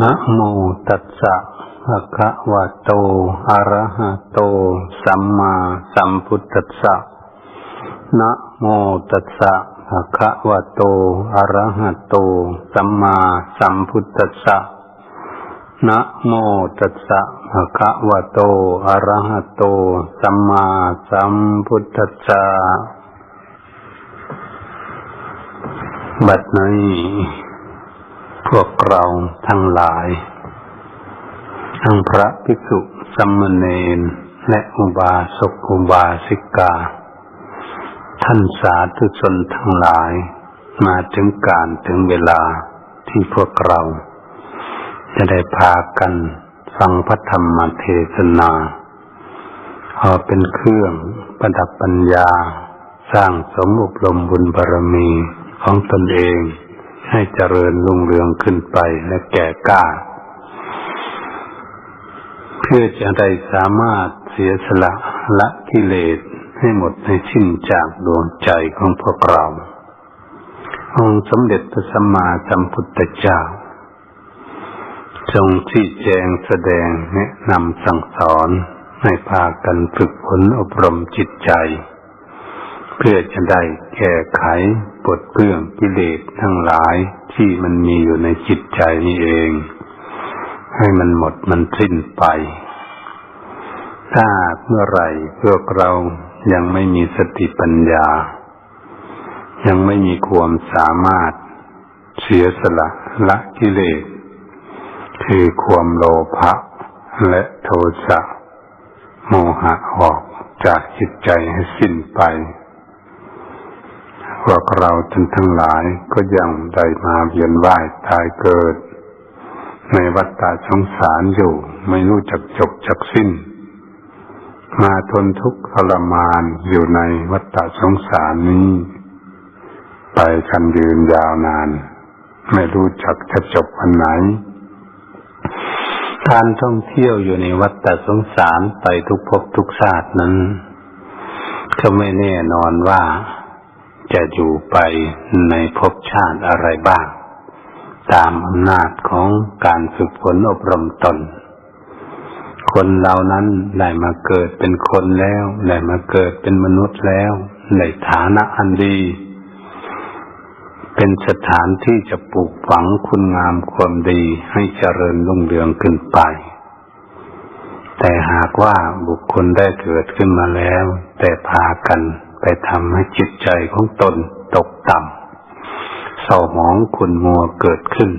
นะโมตัสสะภะคะวะโต อะระหะโต สัมมาสัมพุทธัสสะ นะโมตัสสะภะคะวะโต อะระหะโต สัมมาสัมพุทธัสสะ นะโมตัสสะภะคะวะโต อะระหะโต สัมมาสัมพุทธัสสะ บัดนี้ พวกเราทั้งหลาย ทั้งพระภิกษุสัมมเนนและอุบาสกอุบาสิกา ท่านสาธุชนทั้งหลาย มาถึงการถึงเวลาที่พวกเรา จะได้พากันฟังพระธรรมเทศนาเอาเป็นเครื่องประดับปัญญา สร้างสมอบรมบุญบารมีของตนเอง ให้เจริญรุ่งเรืองขึ้นไปและแก่กล้า เพื่อจะได้สามารถเสียสละละกิเลสให้หมดให้สิ้นจากดวงใจของพวกเราองค์สมเด็จพระสัมมาสัมพุทธเจ้า ทรงชี้แจงแสดงแนะนำสั่งสอนให้พากันฝึกฝนอบรมจิตใจ เพื่อจะได้แก้ไขปลดเปลื้องกิเลสทั้งหลายที่มันมีอยู่ในจิตใจนี่เอง ให้มันหมดมันสิ้นไป ถ้าเมื่อไรพวกเรายังไม่มีสติปัญญา ยังไม่มีความสามารถเสียสละละกิเลส คือความโลภะและโทสะโมหะออกจากจิตใจให้สิ้นไป พวกเราท่านทั้งหลายก็ยังได้มาเวียนว่ายตายเกิด ในวัฏฏะสงสารอยู่ ไม่รู้จักจบจักสิ้น มาทนทุกข์ทรมานอยู่ในวัฏฏะสงสารนี้ ไปกันยืนยาวนาน ไม่รู้จักจะจบวันไหน การท่องเที่ยวอยู่ในวัฏฏะสงสารไปทุกภพทุกชาตินั้น ก็ไม่แน่นอนว่า จะอยู่ไปในภพชาติอะไรบ้าง ตามอำนาจของการฝึกฝนอบรมตน คนเหล่านั้นได้มาเกิดเป็นคนแล้วได้มาเกิดเป็นมนุษย์แล้วในฐานะอันดี เป็นสถานที่จะปลูกฝังคุณงามความดีให้เจริญรุ่งเรืองขึ้นไปแต่หากว่าบุคคลได้เกิดขึ้นมาแล้ว แต่พากัน ไปทำให้จิตใจของตนตกต่ำเศร้าหมองขุนมัวเกิดขึ้น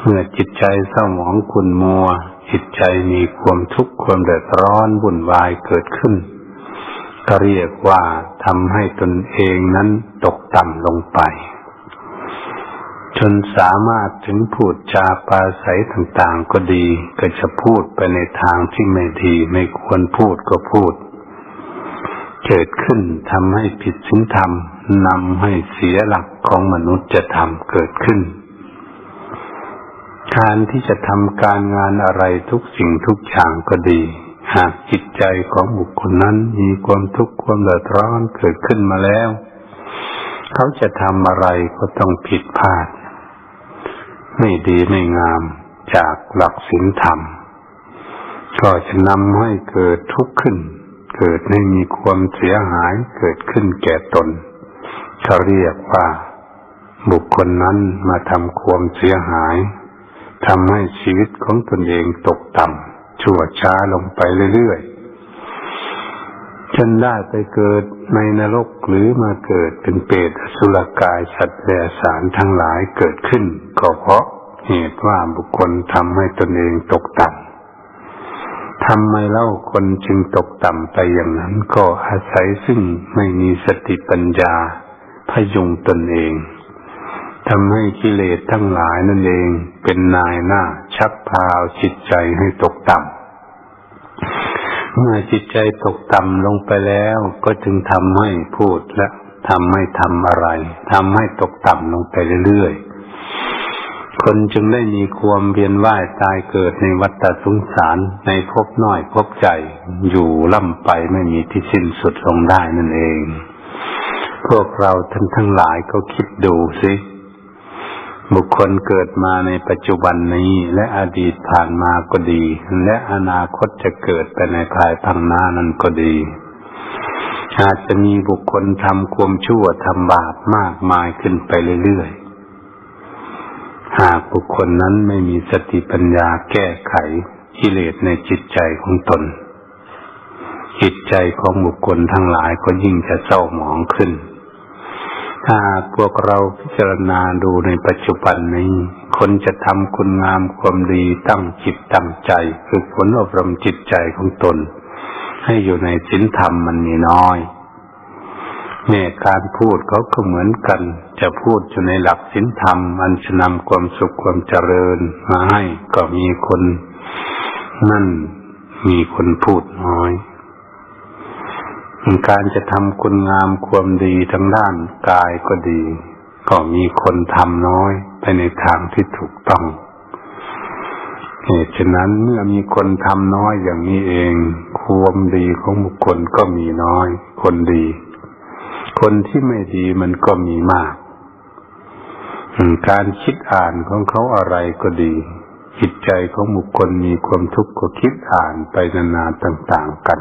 เมื่อจิตใจเศร้าหมองขุนมัว จิตใจมีความทุกข์ความเดือดร้อนวุ่นวายเกิดขึ้น ก็เรียกว่าทำให้ตนเองนั้นตกต่ำลงไป จนสามารถถึงพูดจาปาศัยต่างๆก็ดี ก็จะพูดไปในทางที่ไม่ดีไม่ควรพูดก็พูด เกิดขึ้นทำให้ผิดศีลธรรมนำให้เสียหลักของมนุษย์จะทำเกิดขึ้น การที่จะทำการงานอะไรทุกสิ่งทุกอย่างก็ดี หากจิตใจของบุคคลนั้นมีความทุกข์ความเดือดร้อนเกิดขึ้นมาแล้ว เขาจะทำอะไรก็ต้องผิดพลาด ไม่ดีไม่งามจากหลักศีลธรรมก็จะนำให้เกิดทุกข์ขึ้น เกิดไม่มีความเสียหายเกิดขึ้นแก่ตนเขาเรียกว่า บุคคลนั้นมาทำความเสียหายทำให้ชีวิตของตนเองตกต่ำชั่วช้าลงไปเรื่อยๆจนได้ไปเกิดในนรกหรือมาเกิดเป็นเปรตสุรกายสัตว์แวสารทั้งหลายเกิดขึ้น ก็เพราะเหตุว่าบุคคลทำให้ตนเองตกต่ำ ทำไมเล่าคนจึงตกต่ำไปอย่างนั้น ก็อาศัยซึ่งไม่มีสติปัญญาพยุงตนเองทำให้กิเลสทั้งหลายนั่นเองเป็นนายหน้า ชักพาเอาจิตใจให้ตกต่ำ เมื่อจิตใจตกต่ำลงไปแล้วก็จึงทำให้พูดและทำให้ทำอะไรทำให้ตกต่ำลงไปเรื่อยๆ คนจึงได้มีความเวียนว่ายตายเกิดในวัฏสงสารในภพน้อยภพใจอยู่ล่ำไปไม่มีที่สิ้นสุดลงได้นั่นเอง พวกเราท่านทั้งหลายก็คิดดูสิบุคคลเกิดมาในปัจจุบันนี้และอดีตผ่านมาก็ดี และอนาคตจะเกิดไปในภายภาคหน้านั้นก็ดี อาจจะมีบุคคลทำความชั่วทำบาปมากมายขึ้นไปเรื่อย หากบุคคลนั้นไม่มีสติปัญญาแก้ไขกิเลสในจิตใจของตน จิตใจของบุคคลทั้งหลายก็ยิ่งจะเศร้าหมองขึ้น ถ้าพวกเราพิจารณาดูในปัจจุบันนี้ คนจะทำคุณงามความดีตั้งจิตตั้งใจฝึกฝนอบรมจิตใจของตน ให้อยู่ในศีลธรรมมันมีน้อยแม่การพูดเขาก็เหมือนกัน จะพูดอยู่ในหลักศีลธรรม อันจะนำความสุขความเจริญมาให้ก็มีคนนั่นมีคนพูดน้อยการจะทำคุณงามความดีทั้งด้านกายก็ดี ก็มีคนทำน้อยไปในทางที่ถูกต้องเหตุฉะนั้นเมื่อมีคนทำน้อยอย่างนี้เอง ความดีของบุคคลก็มีน้อย คนดี คนที่ไม่ดีมันก็มีมาก การคิดอ่านของเขาอะไรก็ดี จิตใจของบุคคลมีความทุกข์ก็คิดอ่านไปนานาต่าง ๆกัน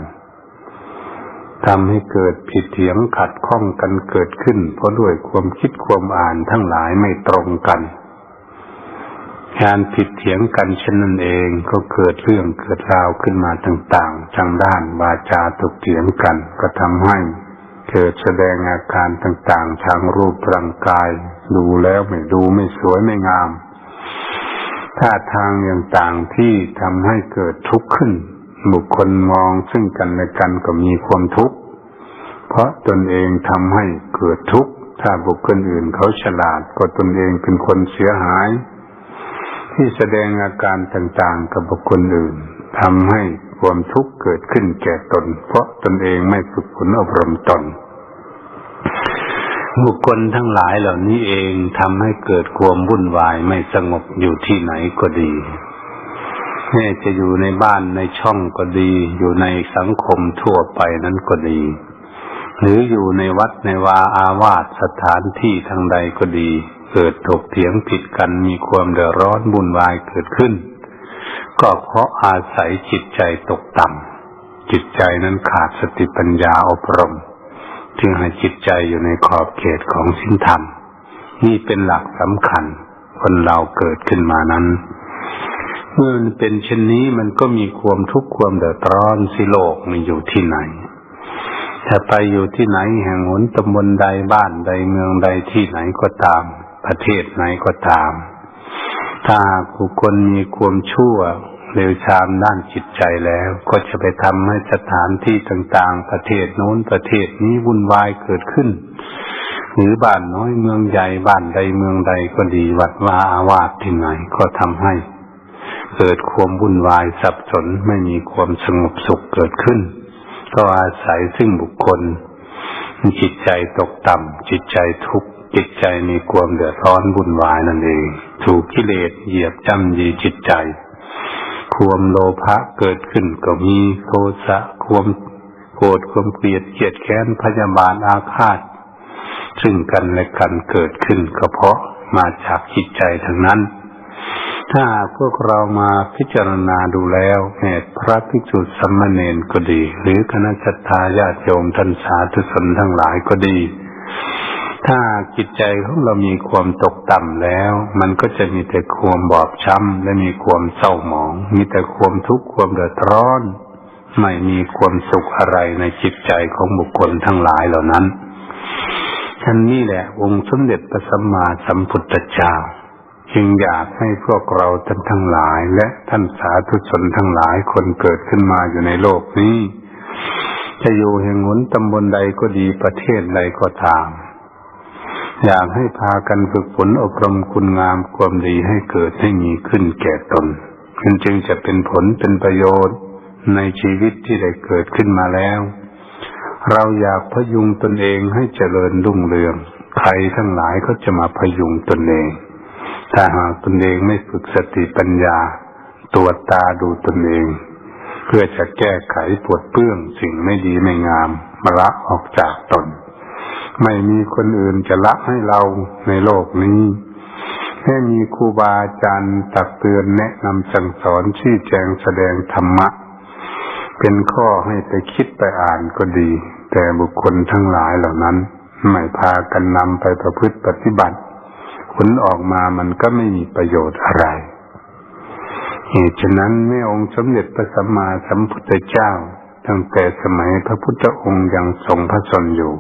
ทำให้เกิดผิดเถียงขัดข้องกันเกิดขึ้น เพราะด้วยความคิดความอ่านทั้งหลายไม่ตรงกันการผิดเถียงกันเช่นนั้นเองก็เกิดเรื่องเกิดราวขึ้นมาต่าง ๆ ทางด้านวาจาตกเถียงกันก็ทำให้ เกิดแสดงอาการต่างๆ ทางรูปร่างกาย ดูแล้วไม่ดูไม่สวยไม่งามท่าทางอย่างต่างที่ทำให้เกิดทุกข์ขึ้น บุคคลมองซึ่งกันและกันก็มีความทุกข์ เพราะตนเองทำให้เกิดทุกข์ ถ้าบุคคลอื่นเขาฉลาดก็ตนเองเป็นคนเสียหาย ที่แสดงอาการต่างๆ กับบุคคลอื่นทำให้ ความทุกข์เกิดขึ้นแก่ตน เพราะตนเองไม่ฝึกฝนอบรมตน บุคคลทั้งหลายเหล่านี้เองทำให้เกิดความวุ่นวายไม่สงบอยู่ที่ไหนก็ดีแม่จะอยู่ในบ้านในช่องก็ดี อยู่ในสังคมทั่วไปนั้นก็ดี หรืออยู่ในวัดในวาอาวาสสถานที่ทางใดก็ดี เกิดถกเถียงผิดกันมีความเดือดร้อนบุญวายเกิดขึ้น ก็เพราะอาศัยจิตใจตกต่ำจิตใจนั้นขาดสติปัญญาอบรม จึงให้จิตใจอยู่ในขอบเขตของสิ้นธรรม นี่เป็นหลักสำคัญ คนเราเกิดขึ้นมานั้น เมื่อมันเป็นเช่นนี้มันก็มีความทุกข์ความเดือดร้อนสิโลกมันอยู่ที่ไหนถ้าไปอยู่ที่ไหนแห่งหนตำบลใดบ้านใดเมืองใดที่ไหนก็ตาม ประเทศไหนก็ตาม ถ้าผู้คนมีความชั่วเร็วชามด้านจิตใจแล้ว ก็จะไปทำให้สถานที่ต่างๆ ประเทศโน้นประเทศนี้วุ่นวายเกิดขึ้น หรือบ้านน้อยเมืองใหญ่บ้านใดเมืองใดก็ดีวัดวาอาวาสที่ไหนก็ทำให้เกิดความวุ่นวายสับสนไม่มีความสงบสุขเกิดขึ้น ก็อาศัยซึ่งบุคคล จิตใจตกต่ำจิตใจทุกข์จิตใจมีความเดือดร้อนวุ่นวายนั่นเอง ถูกกิเลสเหยียบจำยีจิตใจ ความโลภะเกิดขึ้นก็มีโทสะความโกรธความเกลียดเกลียดแค้นพยาบาทอาฆาต ซึ่งกันและกันเกิดขึ้นก็เพราะมาจากจิตใจทั้งนั้น ถ้าพวกเรามาพิจารณาดูแล้วเหตุพระภิกษุสัมมาเนนก็ดี หรือคณะชัตาญาติโยมท่านสาธุชนทั้งหลายก็ดี ถ้าจิตใจของเรามีความตกต่ำแล้ว มันก็จะมีแต่ความบอบช้ำและมีความเศร้าหมอง มีแต่ความทุกข์ความเดือดร้อน ไม่มีความสุขอะไรในจิตใจของบุคคลทั้งหลายเหล่านั้นฉันนี่แหละ องค์สมเด็จพระสัมมาสัมพุทธเจ้าจึงอยากให้พวกเราท่านทั้งหลาย และท่านสาธุชนทั้งหลายคนเกิดขึ้นมาอยู่ในโลกนี้ จะอยู่แห่งหนตำบลใดก็ดีประเทศใดก็ตาม อยากให้พากันฝึกฝนอบรมคุณงามความดีให้เกิดให้มีขึ้นแก่ตนขึ้นจึงจะเป็นผลเป็นประโยชน์ในชีวิตที่ได้เกิดขึ้นมาแล้ว เราอยากพยุงตนเองให้เจริญรุ่งเรือง ใครทั้งหลายก็จะมาพยุงตนเอง ถ้าหากตนเองไม่ฝึกสติปัญญา ตรวจตาดูตนเอง เพื่อจะแก้ไขปวดเปื้องสิ่งไม่ดีไม่งามมาละออกจากตน ไม่มีคนอื่นจะละให้เราในโลกนี้แค่มีครูบาอาจารย์ตักเตือนแนะนำสั่งสอนชี้แจงแสดงธรรมะ เป็นข้อให้ไปคิดไปอ่านก็ดี แต่บุคคลทั้งหลายเหล่านั้น ไม่พากันนำไปประพฤติปฏิบัติ ผลออกมามันก็ไม่มีประโยชน์อะไรเหตุฉะนั้นแม่องค์สมเด็จพระสัมมาสัมพุทธเจ้า ตั้งแต่สมัยพระพุทธองค์ยังทรงพระชนอยู่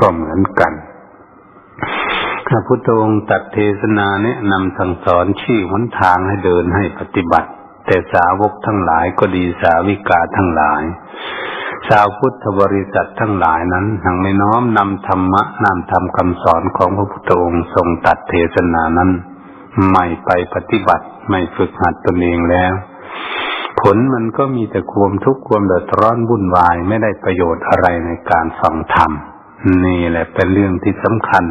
ก็เหมือนกัน พระพุทธองค์ตัดเทศนาแนะนำสั่งสอนชี้หนทางให้เดินให้ปฏิบัติ แต่สาวกทั้งหลายก็ดีสาวิกาทั้งหลาย ชาวพุทธบริษัททั้งหลายนั้นยังไม่น้อมนำธรรมะนำธรรมคำสอนของพระพุทธองค์ทรงตัดเทศนานั้น ไม่ไปปฏิบัติไม่ฝึกหัดตนเองแล้วผลมันก็มีแต่ความทุกข์ความเดือดร้อนวุ่นวายไม่ได้ประโยชน์อะไรในการฟังธรรม นี่แหละเป็นเรื่องที่สำคัญ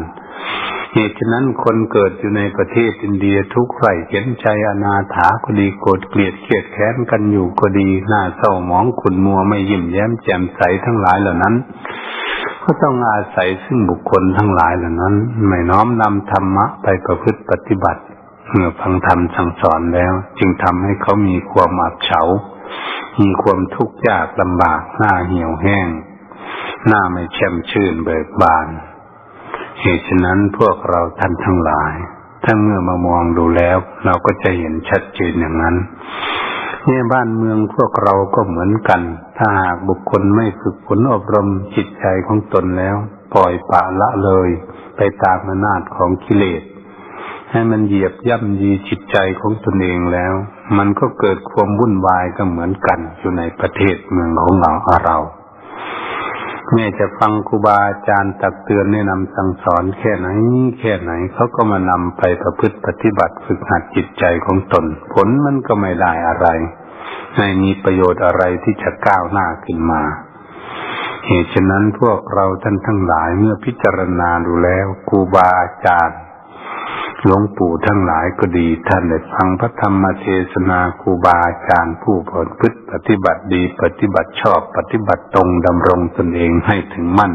เหตุฉะนั้นคนเกิดอยู่ในประเทศอินเดียทุกไร่เห็นใจอนาถาก็ดีโกรธเกลียดเกลียดแค้นกันอยู่ก็ดีหน้าเศร้าหมองขุนมัวไม่ยิ้มแย้มแจ่มใสทั้งหลายเหล่านั้น ก็ต้องอาศัยซึ่งบุคคลทั้งหลายเหล่านั้นไม่น้อมนำธรรมะไปประพฤติปฏิบัติเมื่อฟังธรรมสั่งสอนแล้ว จึงทำให้เขามีความอับเฉา มีความทุกข์ยากลำบากหน้าเหี่ยวแห้ง หน้าไม่แช่มชื่นเบิกบาน เหตุฉะนั้นพวกเราท่านทั้งหลาย ถ้าเมื่อมามองดูแล้ว เราก็จะเห็นชัดเจนอย่างนั้นเนี่ยบ้านเมืองพวกเราก็เหมือนกัน ถ้าหากบุคคลไม่ฝึกฝนอบรมจิตใจของตนแล้ว ปล่อยปะละเลย ไปตามอำนาจของกิเลส ให้มันเหยียบย่ำยีจิตใจของตนเองแล้ว มันก็เกิดความวุ่นวายก็เหมือนกันอยู่ในประเทศเมืองของเราเรา แม่จะฟังครูบาอาจารย์ตักเตือนแนะนำสั่งสอนแค่ไหน แค่ไหนเขาก็มานำไปประพฤติปฏิบัติฝึกหัดจิตใจของตน ผลมันก็ไม่ได้อะไร ไม่มีประโยชน์อะไรที่จะก้าวหน้าขึ้นมา เหตุฉะนั้นพวกเราท่านทั้งหลายเมื่อพิจารณาดูแล้วครูบาอาจารย์ หลวงปู่ทั้งหลายก็ดีท่านได้ฟังพระธรรมเทศนาครูบาอาจารย์ผู้ผลพึ่ปฏิบัติดีปฏิบัติชอบปฏิบัติตรงดำรงตนเองให้ถึงมั่น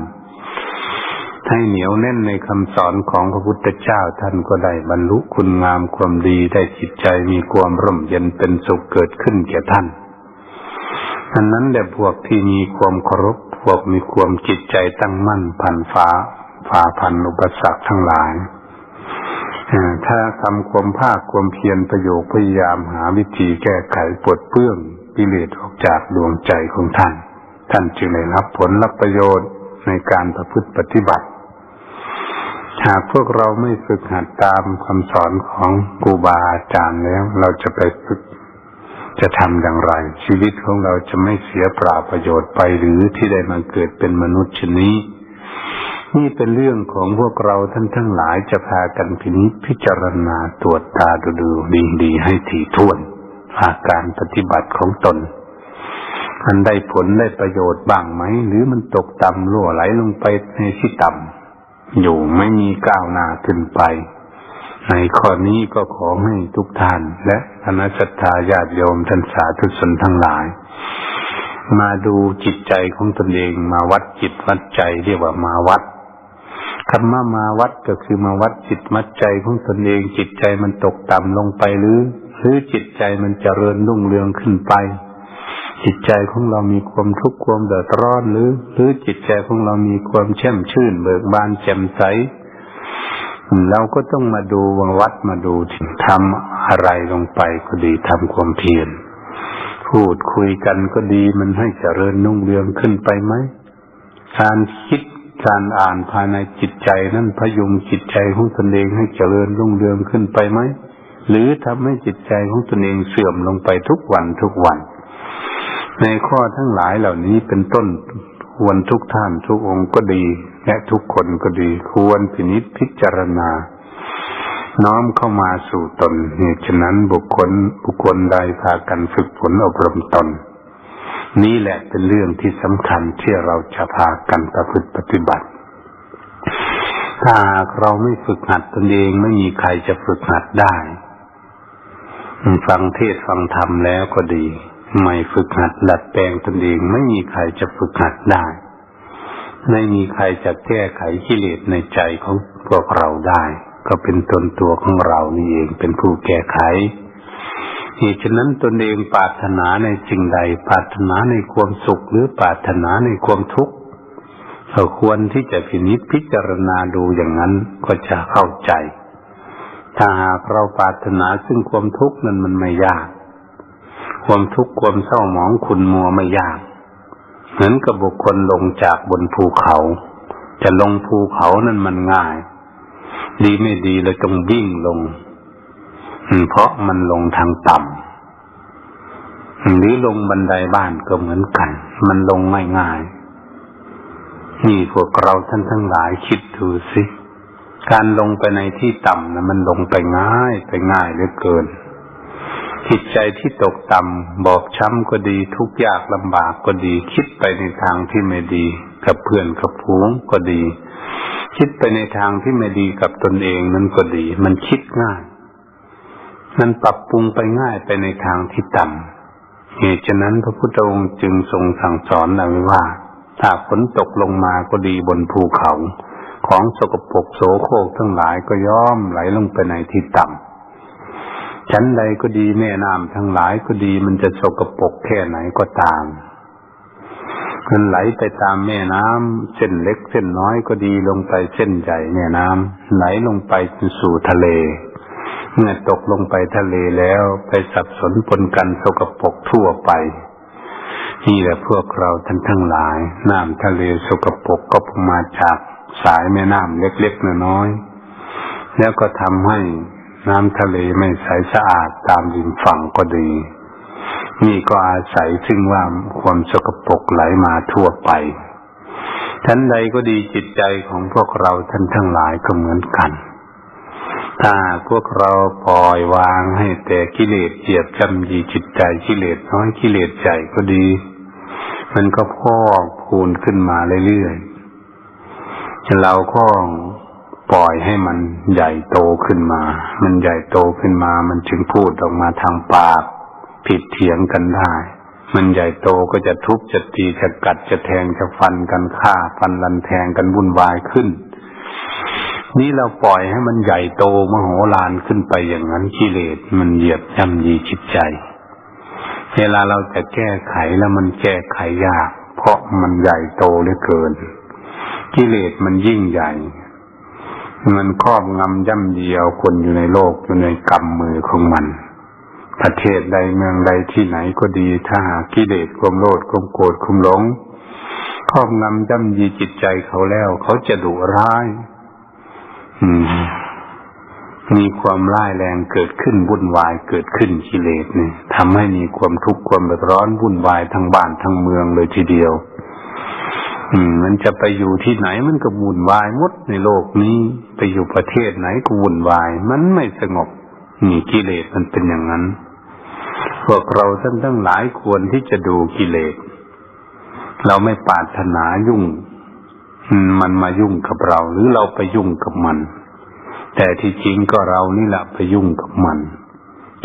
ให้เหนียวแน่นในคำสอนของพระพุทธเจ้าท่านก็ได้บรรลุคุณงามความดีได้จิตใจมีความร่มเย็นเป็นสุขเกิดขึ้นแก่ท่านอันนั้นแหละพวกที่มีความเคารพพวกมีความจิตใจตั้งมั่นพันฟ้าฝ่าพันอุปสรรคทั้งหลาย ถ้าทำความภาคความเพียรประโยคพยายามหาวิธีแก้ไขปลดเปื้องกิเลสออกจากดวงใจของท่าน ท่านจึงได้รับผลรับประโยชน์ในการประพฤติปฏิบัติ หากพวกเราไม่ฝึกหัดตามคำสอนของครูบาอาจารย์แล้ว เราจะไปฝึกจะทำอย่างไร ชีวิตของเราจะไม่เสียเปล่าประโยชน์ไปหรือที่ได้มาเกิดเป็นมนุษย์ชนี้ นี่เป็นเรื่องของพวกเราท่านทั้งหลายจะพากันพินิจพิจารณาตรวจตาดูดูดีดีให้ถี่ถ้วน อาการปฏิบัติของตนมันได้ผลได้ประโยชน์บ้างไหม หรือมันตกต่ำรั่วไหลลงไปในที่ต่ำอยู่ไม่มีก้าวหน้าขึ้นไป ในข้อนี้ก็ขอให้ทุกท่านและคณะสัตยาญาติโยมท่านสาธุชนทั้งหลาย มาดูจิตใจของตนเองมาวัดจิตวัดใจเรียกว่ามาวัด คำว่ามาวัดก็คือมาวัดจิตมัดใจของตนเอง จิตใจมันตกต่ำลงไปหรือหรือจิตใจมันจเจริญรุ่งเรืองขึ้นไป จิตใจของเรามีความทุกข์ความเดือดร้อนหรือ หรือจิตใจของเรามีความแช่มชื่น เบิกบานแจ่มใสเราก็ต้องมาดูวังวัดมาดูถึงทำอะไรลงไปก็ดีทำความเพียรพูดคุยกันก็ดีมันให้เจริญนุ่งเรืองขึ้นไปไหมการคิด การอ่านภายในจิตใจนั้นพยุงจิตใจของตนเองให้เจริญรุ่งเรืองขึ้นไปไหม หรือทำให้จิตใจของตนเองเสื่อมลงไปทุกวันทุกวัน ในข้อทั้งหลายเหล่านี้เป็นต้นควรทุกท่านทุกองค์ก็ดี และทุกคนก็ดี ควรพินิจพิจารณา น้อมเข้ามาสู่ตนเหตุฉะนั้นบุคคลบุคคลใดพากันฝึกฝนอบรมตน นี่แหละเป็นเรื่องที่สำคัญที่เราจะพากันประพฤติปฏิบัติ ถ้าเราไม่ฝึกหัดตนเองไม่มีใครจะฝึกหัดได้ ฟังเทศฟังธรรมแล้วก็ดี ไม่ฝึกหัดดัดแปลงตนเองไม่มีใครจะฝึกหัดได้ ไม่มีใครจะแก้ไขกิเลสในใจของพวกเราได้ ก็เป็นตนตัวของเรานี่เองเป็นผู้แก้ไข เหตุฉะนั้นตนเองปรารถนาในสิ่งใด ปรารถนาในความสุขหรือปรารถนาในความทุกข์เราควรที่จะพินิจพิจารณาดูอย่างนั้นก็จะเข้าใจ ถ้าหากเราปรารถนาซึ่งความทุกข์นั้นมันไม่ยาก ความทุกข์ความเศร้าหมองขุนมัวไม่ยากเหมือนกับบุคคลลงจากบนภูเขา จะลงภูเขานั้นมันง่าย ดีไม่ดีเราต้องวิ่งลง เพราะมันลงทางต่ำหรือลงบันไดบ้านก็เหมือนกัน มันลงง่ายนี่พวกเราท่านทั้งหลายคิดดูสิการลงไปในที่ต่ำนะมันลงไปง่ายไปง่ายเหลือเกินจิตใจที่ตกต่ำบอบช้ำก็ดีทุกยากลำบากก็ดี คิดไปในทางที่ไม่ดี กับเพื่อนกับผูงก็ดี คิดไปในทางที่ไม่ดีกับตนเองนั่นก็ดี มันคิดง่าย มันปรับปรุงไปง่ายไปในทางที่ต่ำเหตุฉะนั้นพระพุทธองค์จึงทรงสั่งสอนเราว่า ถ้าฝนตกลงมาก็ดีบนภูเขา ของสกปรกโสโครกทั้งหลายก็ย่อมไหลลงไปในที่ต่ำชั้นใดก็ดีแม่น้ำทั้งหลายก็ดีมันจะสกปรกแค่ไหนก็ตามมันไหลไปตามแม่น้ำเส้นเล็กเส้นน้อยก็ดีลงไปเส้นใหญ่แม่น้ำไหลลงไปสู่ทะเล เมื่อตกลงไปทะเลแล้วไปสับสนปนกันสกปรกทั่วไป นี่แหละพวกเราท่านทั้งหลาย น้ำทะเลสกปรกก็มาจากสายแม่น้ำเล็กๆน้อยๆแล้วก็ทำให้น้ำทะเลไม่ใสสะอาดตามริมฝั่งก็ดี นี่ก็อาศัยซึ่งว่าความสกปรกไหลมาทั่วไปท่านใดก็ดีจิตใจของพวกเราท่านทั้งหลายก็เหมือนกัน ถ้าพวกเราปล่อยวางให้แต่กิเลสเหยียบจำยีจิตใจกิเลสน้อยกิเลสใหญ่ก็ดี มันก็พอกพูนขึ้นมาเรื่อยๆเราก็ปล่อยให้มันใหญ่โตขึ้นมา มันใหญ่โตขึ้นมา มันจึงพูดออกมาทางปาก ผิดเถียงกันได้ มันใหญ่โตก็จะทุบจะตีจะกัดจะแทงจะฟันกันฆ่า ฟันลันแทงกันวุ่นวายขึ้น นี่เราปล่อยให้มันใหญ่โตมโหฬารขึ้นไปอย่างนั้นกิเลสมันเหยียบย่ำยีจิตใจ เวลาเราจะแก้ไขแล้วมันแก้ไขยาก เพราะมันใหญ่โตเหลือเกิน กิเลสมันยิ่งใหญ่ มันครอบงำย่ำเยียวคนอยู่ในโลกอยู่ในกำมือของมัน ประเทศใดเมืองใดที่ไหนก็ดีถ้าหากิเลสความโลดความโกรธความหลงครอบงำย่ำยีจิตใจเขาแล้ว เขาจะดุร้าย มีความร้ายแรงเกิดขึ้นวุ่นวายเกิดขึ้นกิเลสเนี่ยทำให้มีความทุกข์ความเดือดร้อนวุ่นวายทั้งบ้านทั้งเมืองเลยทีเดียว อืม มันจะไปอยู่ที่ไหนมันก็วุ่นวายมดในโลกนี้ ไปอยู่ประเทศไหนก็วุ่นวาย มันไม่สงบนี่กิเลสมันเป็นอย่างนั้นพวกเราท่านทั้งหลายควรที่จะดูกิเลสเราไม่ปรารถนายุ่ง มันมายุ่งกับเรา หรือเราไปยุ่งกับมัน แต่ที่จริงก็เรานี่แหละไปยุ่งกับมัน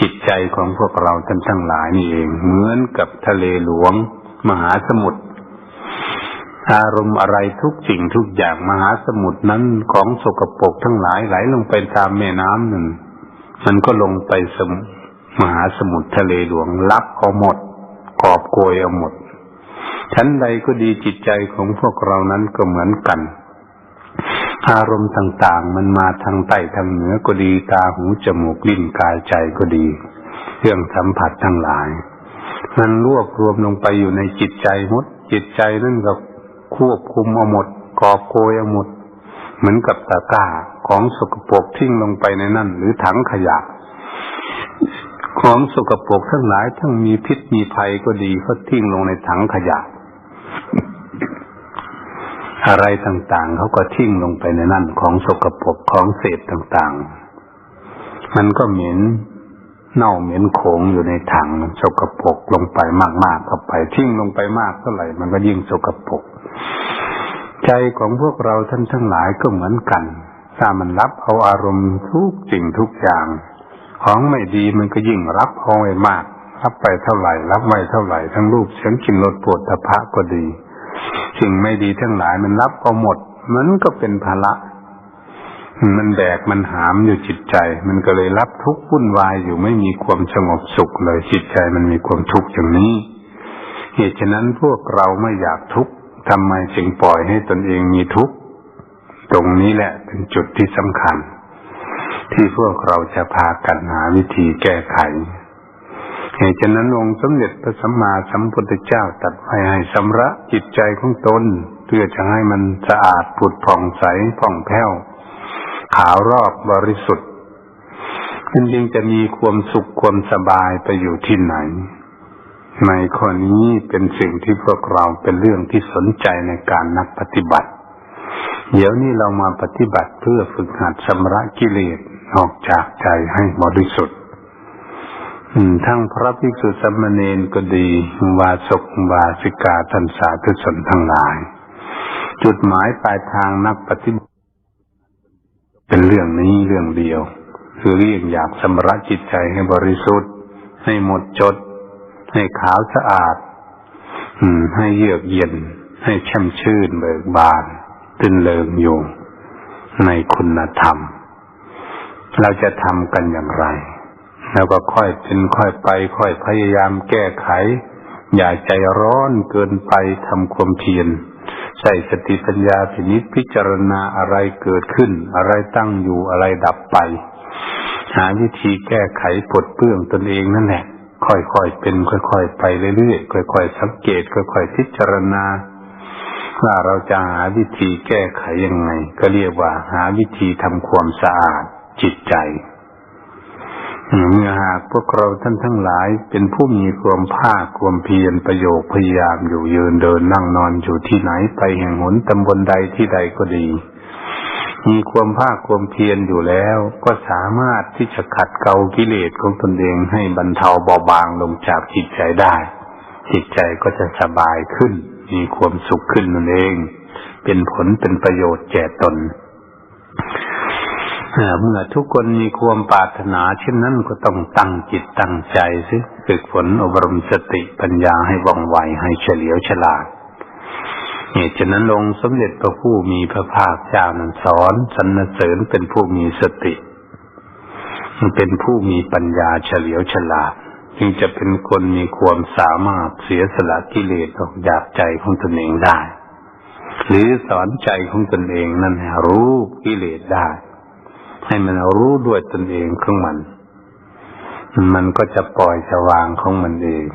จิตใจของพวกเราท่านทั้งหลายนี่เอง เหมือนกับทะเลหลวง มหาสมุทรอารมณ์อะไรทุกสิ่งทุกอย่างมหาสมุทรนั้นของสกปรกทั้งหลายไหลลงไปตามแม่น้ำหนั่นมันก็ลงไปสมมหาสมุทรทะเลหลวงรับเอาหมดกอบโกยเอาหมด ชั้นใดก็ดีจิตใจของพวกเรานั้นก็เหมือนกัน อารมณ์ต่างๆ มันมาทางใต้ทางเหนือก็ดีตาหูจมูกลิ้นกายใจก็ดีเรื่องสัมผัสทั้งหลาย มันรวบรวมลงไปอยู่ในจิตใจหมดจิตใจนั่นก็ควบคุมเอาหมดกอบโกยเอาหมดเหมือนกับตะกร้าของสกปรกทิ้งลงไปในนั่น หรือถังขยะ ของสกปรกทั้งหลายทั้งมีพิษมีภัยก็ดีก็ทิ้งลงในถังขยะ อะไรต่างๆ เขาก็ทิ้งลงไปในนั่นของสกปรกของเศษต่างๆ มันก็เหม็นเน่าเหม็นโขงอยู่ในถังสกปรกลงไปมากๆเข้าไปทิ้งลงไปมากเท่าไหร่มันก็ยิ่งสกปรกใจของพวกเราท่านทั้งหลายก็เหมือนกัน ถ้ามันรับเอาอารมณ์ทุกสิ่งทุกอย่าง ของไม่ดีมันก็ยิ่งรับเอาไว้มาก รับไปเท่าไหร่ รับไว้เท่าไหร่ทั้งรูปเสียงกลิ่นรสปวดตะพะก็ดี สิ่งไม่ดีทั้งหลายมันรับเอาหมด มันก็เป็นภาระมันแบกมันหามอยู่จิตใจ มันก็เลยรับทุกข์วุ่นวายอยู่ไม่มีความสงบสุขเลยจิตใจมันมีความทุกข์อย่างนี้ เหตุฉะนั้นพวกเราไม่อยากทุกข์ทำไมจึงปล่อยให้ตนเองมีทุกข์ตรงนี้แหละเป็นจุดที่สำคัญ ที่พวกเราจะพากันหาวิธีแก้ไข เหตุฉะนั้นองค์สมเด็จพระสัมมาสัมพุทธเจ้าตัดไว้ให้สำระจิตใจของตน เพื่อจะให้มันสะอาดผุดผ่องใสผ่องแผ้ว ขาวรอบบริสุทธิ์มันจึงจะมีความสุขความสบายไปอยู่ที่ไหน ในข้อนี้เป็นสิ่งที่พวกเราเป็นเรื่องที่สนใจในการนักปฏิบัติ เดี๋ยวนี้เรามาปฏิบัติเพื่อฝึกหัดชำระกิเลสออกจากใจให้บริสุทธิ์ ทั้งพระภิกษุสมณเณรก็ดี วาสกวาสิกาทันสาธุชนทั้งหลาย จุดหมายปลายทางนักปฏิบัติ เป็นเรื่องนี้เรื่องเดียว คือเรียกอยากชำระจิตใจให้บริสุทธิ์ ให้หมดจด ให้ขาวสะอาดให้เยือกเย็น ให้แช่มชื่นเบิกบานตื่นเลิงอยู่ในคุณธรรม เราจะทำกันอย่างไร แล้วก็ค่อยเป็นค่อยไป ค่อยพยายามแก้ไข อย่าใจร้อนเกินไปทำความเพียรใส่สติปัญญาพินิจพิจารณาอะไรเกิดขึ้น อะไรตั้งอยู่อะไรดับไป หาวิธีแก้ไขปลดเปลื้องตนเองนั่นแหละค่อยๆเป็น ค่อยๆไปเรื่อยๆค่อยๆสังเกต ค่อยๆพิจารณาว่าเราจะหาวิธีแก้ไขยังไง ก็เรียกว่าหาวิธีทำความสะอาดจิตใจ เมื่อหากพวกเราท่านทั้งหลายเป็นผู้มีความภาคความเพียรประโยคพยายามอยู่ยืนเดินนั่งนอนอยู่ที่ไหนไปแห่งหนตำบลใดที่ใดก็ดี มีความภาคความเพียรอยู่แล้ว ก็สามารถที่จะขัดเกลากิเลสของตนเองให้บรรเทาเบาบางลงจากจิตใจได้ จิตใจก็จะสบายขึ้น มีความสุขขึ้นนั่นเอง เป็นผลเป็นประโยชน์แก่ตน เมื่อทุกคนมีความปรารถนาเช่นนั้นก็ต้องตั้งจิตตั้งใจซิฝึกฝนอบรมสติปัญญาให้ว่องไวให้เฉลียวฉลาดเหตุฉะนั้นองสมเด็จพระผู้มีพระภาคเจ้านั้นสอนสรรเสริญเป็นผู้มีสติ เป็นผู้มีปัญญาเฉลียวฉลาด จึงจะเป็นคนมีความสามารถเสียสละกิเลสออกจากใจของตนเองได้ หรือสอนใจของตนเองนั้นรู้กิเลสได้ ให้มันรู้ด้วยตนเองของมัน มันก็จะปล่อยจะวางของมันเอง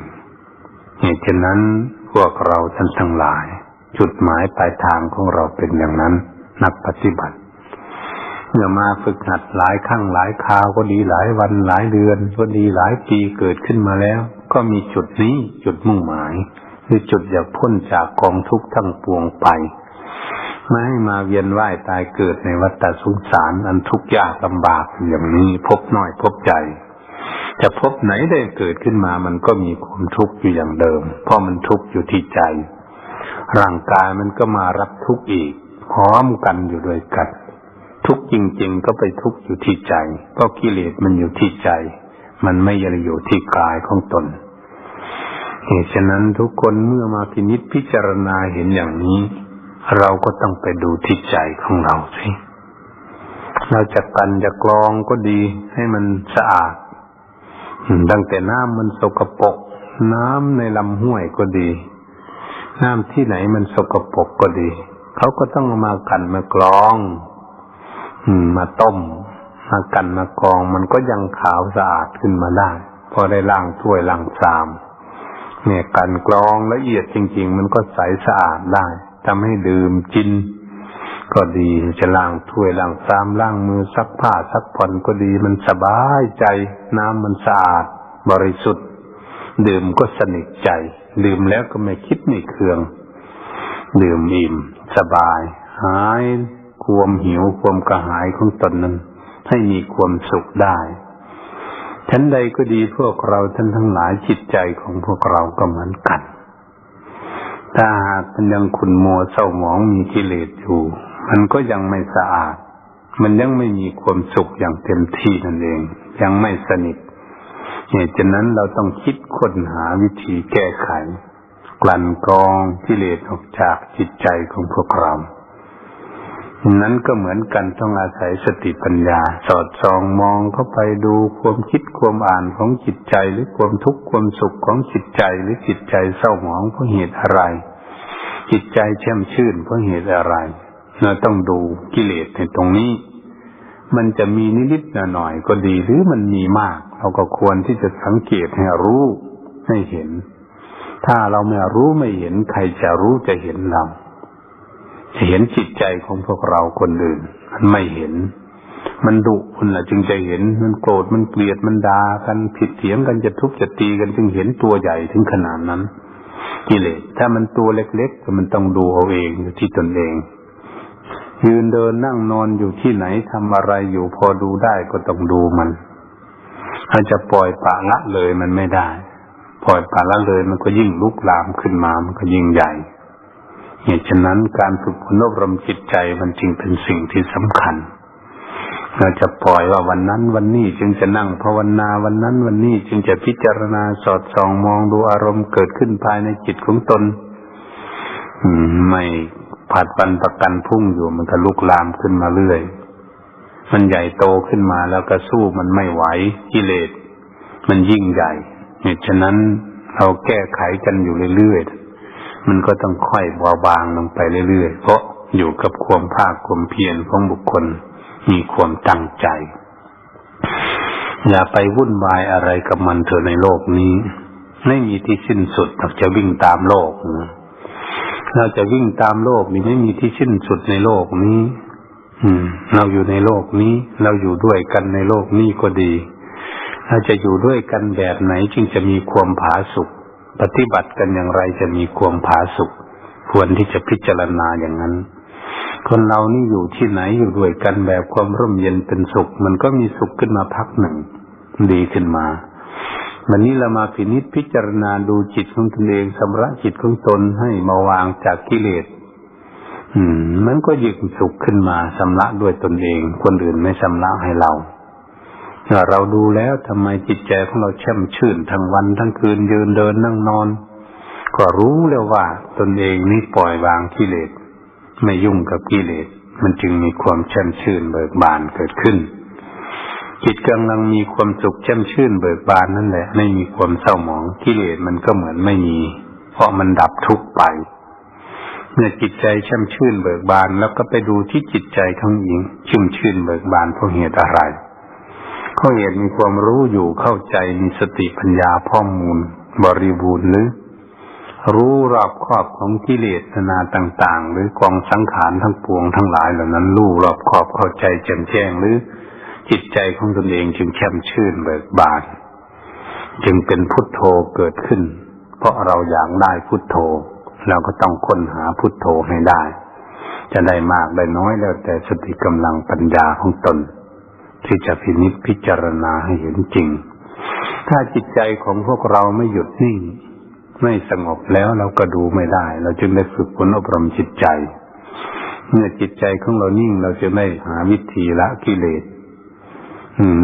เหตุฉะนั้นพวกเราท่านทั้งหลาย จุดหมายปลายทางของเราเป็นอย่างนั้น นักปฏิบัติเมื่อมาฝึกหัดหลายครั้งหลายคราวก็ดีหลายวันหลายเดือนก็ดีหลายปีเกิดขึ้นมาแล้ว ก็มีจุดนี้จุดมุ่งหมาย คือจุดอยากพ้นจากกองทุกข์ทั้งปวงไป ไม่ให้มาเวียนว่ายตายเกิดในวัฏสงสารอันทุกข์ยากลำบากอย่างนี้พบน้อยพบใจ จะพบไหนได้เกิดขึ้นมามันก็มีความทุกข์อยู่อย่างเดิม เพราะมันทุกข์อยู่ที่ใจ ร่างกายมันก็มารับทุกข์อีกพร้อมกันอยู่ด้วยกัน ทุกข์จริง ๆ ก็ไปทุกข์อยู่ที่ใจเพราะกิเลสมันอยู่ที่ใจ มันไม่ยังอยู่ที่กายของตนเหตุฉะนั้นทุกคนเมื่อมาพินิจพิจารณาเห็นอย่างนี้ เราก็ต้องไปดูที่ใจของเราสิเราจะกันจะกรองก็ดีให้มันสะอาดตั้งแต่น้ำมันสกปรกน้ำในลำห้วยก็ดี น้ำที่ไหนมันสกปรกก็ดี เขาก็ต้องมากันมากรองมาต้ม มากันมากรอง มันก็ยังขาวสะอาดขึ้นมาได้ พอได้ล้างถ้วยล้างชาม เนี่ยกันกรองละเอียดจริง ๆ มันก็ใสสะอาดได้ ทำให้ดื่มกิน ก็ดีจะล้างถ้วยล้างซามล้างมือซักผ้าซักผ่อนก็ดีมันสบายใจ น้ำมันสะอาด บริสุทธิ์ ดื่มก็สนิทใจ ดื่มแล้วก็ไม่คิดไม่เคือง ดื่มอิ่ม สบาย หายความหิวความกระหายของตนนั้น ให้มีความสุขได้ฉันใดก็ดีพวกเราท่านทั้งหลายจิตใจของพวกเราก็เหมือนกัน ถ้าหากมันยังขุนมัวเศร้าหมองมีกิเลสอยู่ มันก็ยังไม่สะอาด มันยังไม่มีความสุขอย่างเต็มที่นั่นเอง ยังไม่สนิทเหตุฉะนั้นเราต้องคิดค้นหาวิธีแก้ไข กลั่นกรองกิเลสออกจากจิตใจของพวกเรา นั้นก็เหมือนกันต้องอาศัยสติปัญญา สอดส่องมองเข้าไปดูความคิดความอ่านของจิตใจหรือความทุกข์ความสุขของจิตใจหรือจิตใจเศร้าหมองเพราะเหตุอะไร จิตใจแช่มชื่นเพราะเหตุอะไรเราต้องดูกิเลสในตรงนี้ มันจะมีนิดๆหน่อยๆก็ดีหรือมันมีมาก เราก็ควรที่จะสังเกตให้รู้ให้เห็น ถ้าเราไม่รู้ไม่เห็นใครจะรู้จะเห็นเราจะ เห็นจิตใจของพวกเราคนอื่น มันไม่เห็น มันดุคุณละจึงจะเห็น มันโกรธมันเกลียดมันด่ากันผิดเถียงกันจะทุบจะตีกันจึงเห็นตัวใหญ่ถึงขนาดนั้น กิเลสถ้ามันตัวเล็กๆมันต้องดูเอาเองอยู่ที่ตนเอง ยืนเดินนั่งนอนอยู่ที่ไหนทำอะไรอยู่พอดูได้ก็ต้องดูมันถ้าจะปล่อยปะละเลยมันไม่ได้ ปล่อยปะละเลยมันก็ยิ่งลุกลามขึ้นมามันก็ยิ่งใหญ่ เหตุฉะนั้นการฝึกฝนอบรมจิตใจมันจึงเป็นสิ่งที่สำคัญ เราจะปล่อยว่าวันนั้นวันนี้จึงจะนั่งภาวนาวันนั้นวันนี้จึงจะพิจารณาสอดส่องมองดูอารมณ์เกิดขึ้นภายในจิตของตน อืม ไม่ผัดปันประกันพุ่งอยู่มันก็ลุกลามขึ้นมาเรื่อย มันใหญ่โตขึ้นมาแล้วก็สู้มันไม่ไหวกิเลสมันยิ่งใหญ่ เหตุฉะนั้นเราแก้ไขกันอยู่เรื่อยๆ มันก็ต้องค่อยเบาบางลงไปเรื่อยๆ เพราะอยู่กับความภาคความเพียรของบุคคล มีความตั้งใจ อย่าไปวุ่นวายอะไรกับมันเถอะในโลกนี้ ไม่มีที่สิ้นสุดเราจะวิ่งตามโลกเราจะวิ่งตามโลกนี่ไม่มีที่สิ้นสุดในโลกนี้ อืม เราอยู่ในโลกนี้ เราอยู่ด้วยกันในโลกนี้ก็ดีเราจะอยู่ด้วยกันแบบไหนจึงจะมีความผาสุก ปฏิบัติกันอย่างไรจะมีความผาสุกควรที่จะพิจารณาอย่างนั้น คนเรานี่อยู่ที่ไหนอยู่ด้วยกันแบบความร่มเย็นเป็นสุข มันก็มีสุขขึ้นมาพักหนึ่ง ดีขึ้นมาวันนี้เรามาพินิจพิจารณาดูจิตของตนเองสำระจิตของตนให้มาวางจากกิเลสอืม มันก็ยิ่งสุขขึ้นมาสำระด้วยตนเอง คนอื่นไม่สำระให้เรา เราดูแล้วทำไมจิตใจของเราแช่มชื่นทั้งวันทั้งคืนยืนเดินนั่งนอน ก็รู้แล้วว่า ตนเองนี่ปล่อยวางกิเลสไม่ยุ่งกับกิเลสมันจึงมีความแช่มชื่นเบิกบานเกิดขึ้น จิตกำลังมีความสุขแช่มชื่นเบิกบานนั่นแหละ ไม่มีความเศร้าหมองกิเลสมันก็เหมือนไม่มี เพราะมันดับทุกไป เมื่อจิตใจแช่มชื่นเบิกบานแล้วก็ไปดูที่จิตใจของหญิงชุ่มชื่นเบิกบานเพราะเหตุอะไร ขาเหตุมีความรู้อยู่เข้าใจมีสติปัญญาพ่อมูล บริบูรณ์หรือ รู้รอบครอบของกิเลสนาต่าง ๆ หรือกองสังขารทั้งปวงทั้งหลายเหล่านั้นรู้รอบครอบเข้าใจแจ่มแจ้งหรือ จิตใจของตนเองจึงแช่มชื่นเบิกบานจึงเป็นพุทโธเกิดขึ้น เพราะเราอยากได้พุทโธเราก็ต้องค้นหาพุทโธให้ได้ จะได้มากได้น้อยแล้วแต่สติกำลังปัญญาของตน ที่จะพินิจพิจารณาให้เห็นจริง ถ้าจิตใจของพวกเราไม่หยุดนิ่ง ไม่สงบแล้วเราก็ดูไม่ได้ เราจึงได้ฝึกฝนอบรมจิตใจ เมื่อจิตใจของเรานิ่งเราจะไม่หาวิธีละกิเลส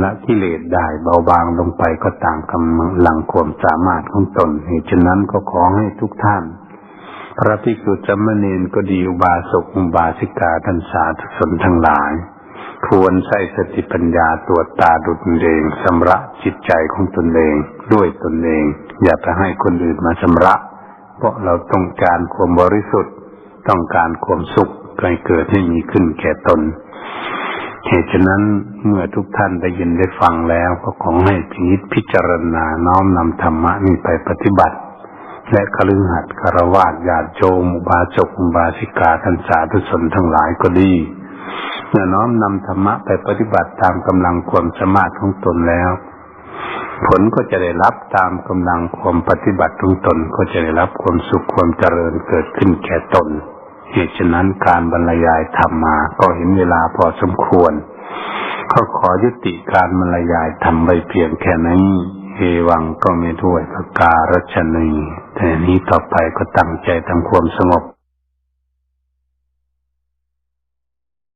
ละกิเลสได้เบาบางลงไปก็ตามกำลังความสามารถของตนเหตุฉะนั้นก็ขอให้ทุกท่าน พระภิกษุจำมเนนก็ดีอุบาสกอุบาสิกาท่านสาธุชนทั้งหลาย ควรใช้สติปัญญาตรวจตาดูตนเองสำระจิตใจของตนเอง ด้วยตนเอง อย่าไปให้คนอื่นมาสำระ เพราะเราต้องการความบริสุทธิ์ ต้องการความสุขให้เกิดให้มีขึ้นแก่ตน เหตุฉะนั้นเมื่อทุกท่านได้ยินได้ฟังแล้วก็ขอให้พิจิตพิจารณาน้อมนำธรรมะนี้ไปปฏิบัติ และคลึงหัดคารวะญาติโยมบาจกบาสิกาท่านสาธุชนทั้งหลายก็ดี เมื่อน้อมนำธรรมะไปปฏิบัติตามกำลังความสามารถของตนแล้ว ผลก็จะได้รับตามกำลังความปฏิบัติของตนก็จะได้รับความสุขความเจริญเกิดขึ้นแก่ตนเหตุฉะนั้นการบรรยายธรรมมาก็เห็นเวลาพอสมควรก็ขอยุติการบรรยายธรรมไปเพียงแค่นี้เอวังก็ไม่ด้วยประการชนีแต่นี้ต่อไปก็ตั้งใจทำความสงบ